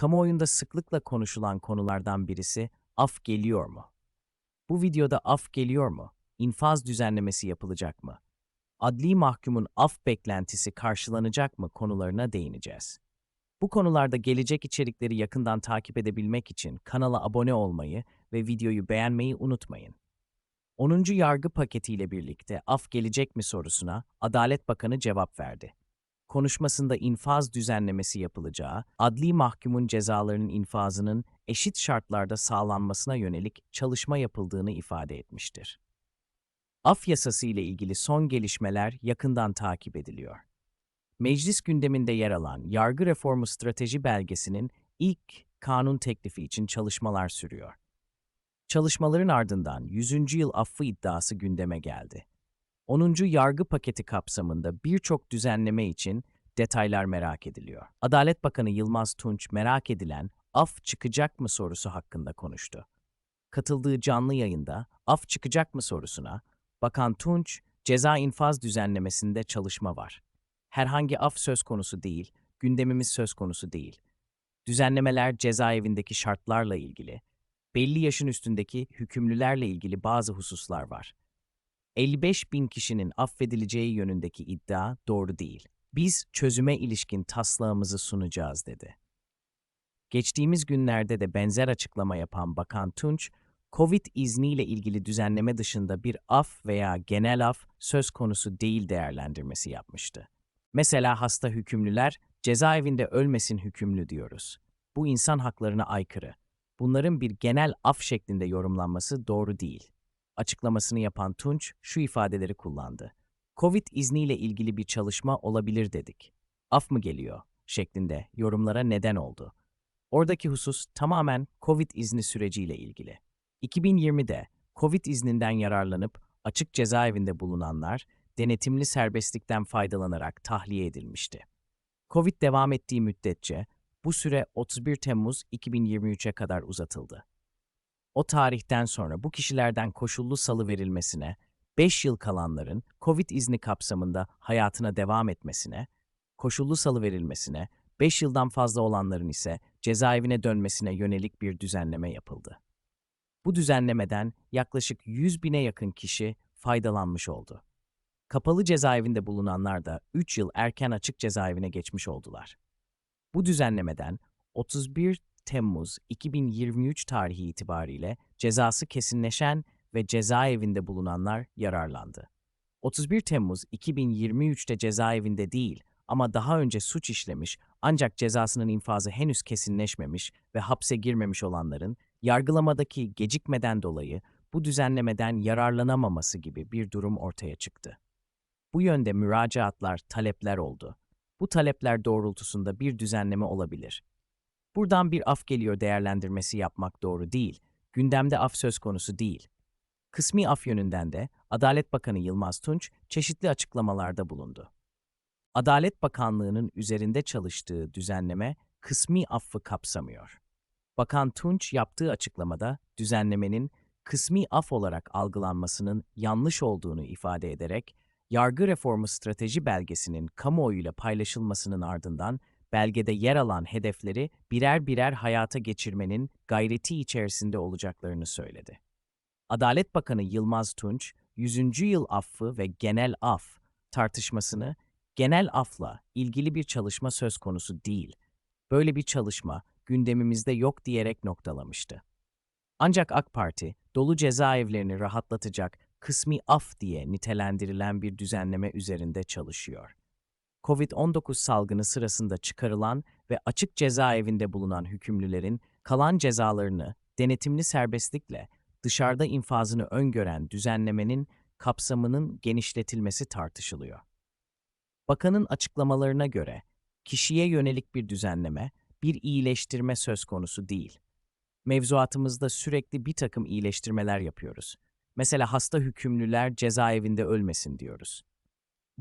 Kamuoyunda sıklıkla konuşulan konulardan birisi af geliyor mu? Bu videoda af geliyor mu? İnfaz düzenlemesi yapılacak mı? Adli mahkumun af beklentisi karşılanacak mı konularına değineceğiz. Bu konularda gelecek içerikleri yakından takip edebilmek için kanala abone olmayı ve videoyu beğenmeyi unutmayın. 10. yargı paketiyle birlikte af gelecek mi sorusuna Adalet Bakanı cevap verdi. Konuşmasında infaz düzenlemesi yapılacağı, adli mahkumun cezalarının infazının eşit şartlarda sağlanmasına yönelik çalışma yapıldığını ifade etmiştir. Af yasası ile ilgili son gelişmeler yakından takip ediliyor. Meclis gündeminde yer alan Yargı Reformu Strateji Belgesi'nin ilk kanun teklifi için çalışmalar sürüyor. Çalışmaların ardından 100. yıl affı iddiası gündeme geldi. 10. yargı paketi kapsamında birçok düzenleme için detaylar merak ediliyor. Adalet Bakanı Yılmaz Tunç merak edilen af çıkacak mı sorusu hakkında konuştu. Katıldığı canlı yayında af çıkacak mı sorusuna Bakan Tunç, ceza infaz düzenlemesinde çalışma var. Herhangi af söz konusu değil, gündemimiz söz konusu değil. Düzenlemeler cezaevindeki şartlarla ilgili, belli yaşın üstündeki hükümlülerle ilgili bazı hususlar var. 55 bin kişinin affedileceği yönündeki iddia doğru değil. Biz çözüme ilişkin taslağımızı sunacağız dedi. Geçtiğimiz günlerde de benzer açıklama yapan Bakan Tunç, Covid izniyle ilgili düzenleme dışında bir af veya genel af söz konusu değil değerlendirmesi yapmıştı. Mesela hasta hükümlüler cezaevinde ölmesin hükümlü diyoruz. Bu insan haklarına aykırı. Bunların bir genel af şeklinde yorumlanması doğru değil. Açıklamasını yapan Tunç şu ifadeleri kullandı. Covid izniyle ilgili bir çalışma olabilir dedik. Af mı geliyor? şeklinde yorumlara neden oldu. Oradaki husus tamamen Covid izni süreciyle ilgili. 2020'de Covid izninden yararlanıp açık cezaevinde bulunanlar denetimli serbestlikten faydalanarak tahliye edilmişti. Covid devam ettiği müddetçe bu süre 31 Temmuz 2023'e kadar uzatıldı. O tarihten sonra bu kişilerden koşullu salı verilmesine, 5 yıl kalanların Covid izni kapsamında hayatına devam etmesine, koşullu salı verilmesine, 5 yıldan fazla olanların ise cezaevine dönmesine yönelik bir düzenleme yapıldı. Bu düzenlemeden yaklaşık 100 bine yakın kişi faydalanmış oldu. Kapalı cezaevinde bulunanlar da 3 yıl erken açık cezaevine geçmiş oldular. Bu düzenlemeden 31 Temmuz 2023 tarihi itibariyle cezası kesinleşen ve cezaevinde bulunanlar yararlandı. 31 Temmuz 2023'te cezaevinde değil ama daha önce suç işlemiş ancak cezasının infazı henüz kesinleşmemiş ve hapse girmemiş olanların yargılamadaki gecikmeden dolayı bu düzenlemeden yararlanamaması gibi bir durum ortaya çıktı. Bu yönde müracaatlar, talepler oldu. Bu talepler doğrultusunda bir düzenleme olabilir. Buradan bir af geliyor değerlendirmesi yapmak doğru değil. Gündemde af söz konusu değil. Kısmi af yönünden de Adalet Bakanı Yılmaz Tunç çeşitli açıklamalarda bulundu. Adalet Bakanlığı'nın üzerinde çalıştığı düzenleme kısmi affı kapsamıyor. Bakan Tunç yaptığı açıklamada düzenlemenin kısmi af olarak algılanmasının yanlış olduğunu ifade ederek, Yargı Reformu Strateji Belgesi'nin kamuoyuyla paylaşılmasının ardından belgede yer alan hedefleri birer birer hayata geçirmenin gayreti içerisinde olacaklarını söyledi. Adalet Bakanı Yılmaz Tunç, 100. yıl affı ve genel af tartışmasını genel afla ilgili bir çalışma söz konusu değil, böyle bir çalışma gündemimizde yok diyerek noktalamıştı. Ancak AK Parti, dolu cezaevlerini rahatlatacak kısmi af diye nitelendirilen bir düzenleme üzerinde çalışıyor. Covid-19 salgını sırasında çıkarılan ve açık cezaevinde bulunan hükümlülerin kalan cezalarını denetimli serbestlikle dışarıda infazını öngören düzenlemenin kapsamının genişletilmesi tartışılıyor. Bakanın açıklamalarına göre kişiye yönelik bir düzenleme, bir iyileştirme söz konusu değil. Mevzuatımızda sürekli bir takım iyileştirmeler yapıyoruz. Mesela hasta hükümlüler cezaevinde ölmesin diyoruz.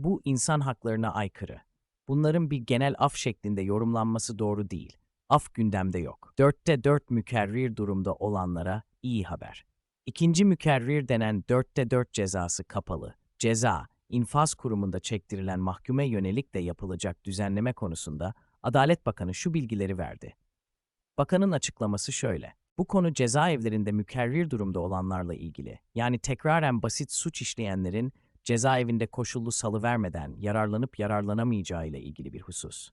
Bu insan haklarına aykırı. Bunların bir genel af şeklinde yorumlanması doğru değil. Af gündemde yok. Dörtte dört mükerrir durumda olanlara iyi haber. İkinci mükerrir denen dörtte dört cezası kapalı. Ceza, infaz kurumunda çektirilen mahkume yönelik de yapılacak düzenleme konusunda Adalet Bakanı şu bilgileri verdi. Bakanın açıklaması şöyle. Bu konu cezaevlerinde mükerrir durumda olanlarla ilgili. Yani tekraren basit suç işleyenlerin cezaevinde koşullu salıvermeden yararlanıp yararlanamayacağı ile ilgili bir husus.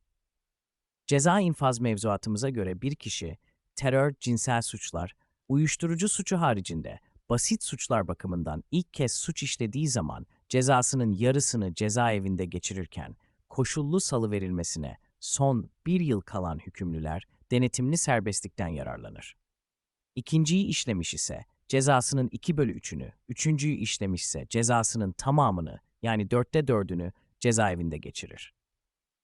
Ceza infaz mevzuatımıza göre bir kişi terör, cinsel suçlar, uyuşturucu suçu haricinde basit suçlar bakımından ilk kez suç işlediği zaman cezasının yarısını cezaevinde geçirirken koşullu salıverilmesine son bir yıl kalan hükümlüler denetimli serbestlikten yararlanır. İkinciyi işlemiş ise cezasının 2 bölü 3'ünü, üçüncüyü işlemişse cezasının tamamını yani dörtte dördünü cezaevinde geçirir.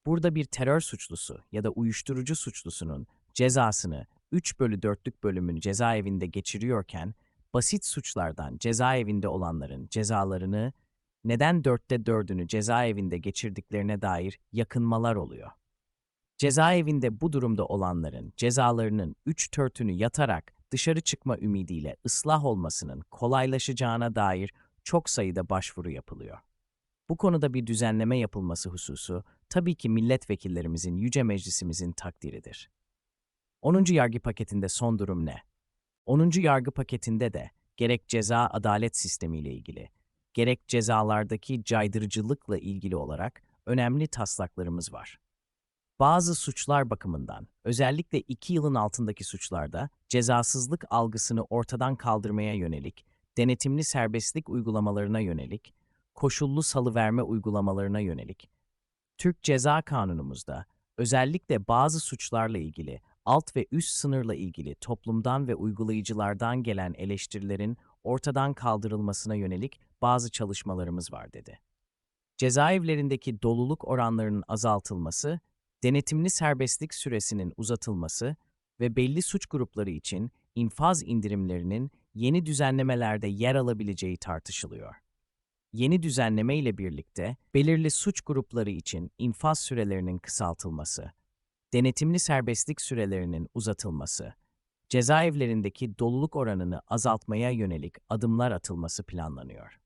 Burada bir terör suçlusu ya da uyuşturucu suçlusunun cezasını 3 bölü 4'lük bölümünü cezaevinde geçiriyorken, basit suçlardan cezaevinde olanların cezalarını neden dörtte dördünü cezaevinde geçirdiklerine dair yakınmalar oluyor. Cezaevinde bu durumda olanların cezalarının 3 törtünü yatarak dışarı çıkma ümidiyle ıslah olmasının kolaylaşacağına dair çok sayıda başvuru yapılıyor. Bu konuda bir düzenleme yapılması hususu tabii ki milletvekillerimizin, yüce meclisimizin takdiridir. 10. yargı paketinde son durum ne? 10. yargı paketinde de gerek ceza adalet sistemiyle ilgili, gerek cezalardaki caydırıcılıkla ilgili olarak önemli taslaklarımız var. Bazı suçlar bakımından, özellikle 2 yılın altındaki suçlarda cezasızlık algısını ortadan kaldırmaya yönelik, denetimli serbestlik uygulamalarına yönelik, koşullu salıverme uygulamalarına yönelik, Türk Ceza Kanunumuzda özellikle bazı suçlarla ilgili alt ve üst sınırla ilgili toplumdan ve uygulayıcılardan gelen eleştirilerin ortadan kaldırılmasına yönelik bazı çalışmalarımız var dedi. Cezaevlerindeki doluluk oranlarının azaltılması, denetimli serbestlik süresinin uzatılması ve belli suç grupları için infaz indirimlerinin yeni düzenlemelerde yer alabileceği tartışılıyor. Yeni düzenleme ile birlikte belirli suç grupları için infaz sürelerinin kısaltılması, denetimli serbestlik sürelerinin uzatılması, cezaevlerindeki doluluk oranını azaltmaya yönelik adımlar atılması planlanıyor.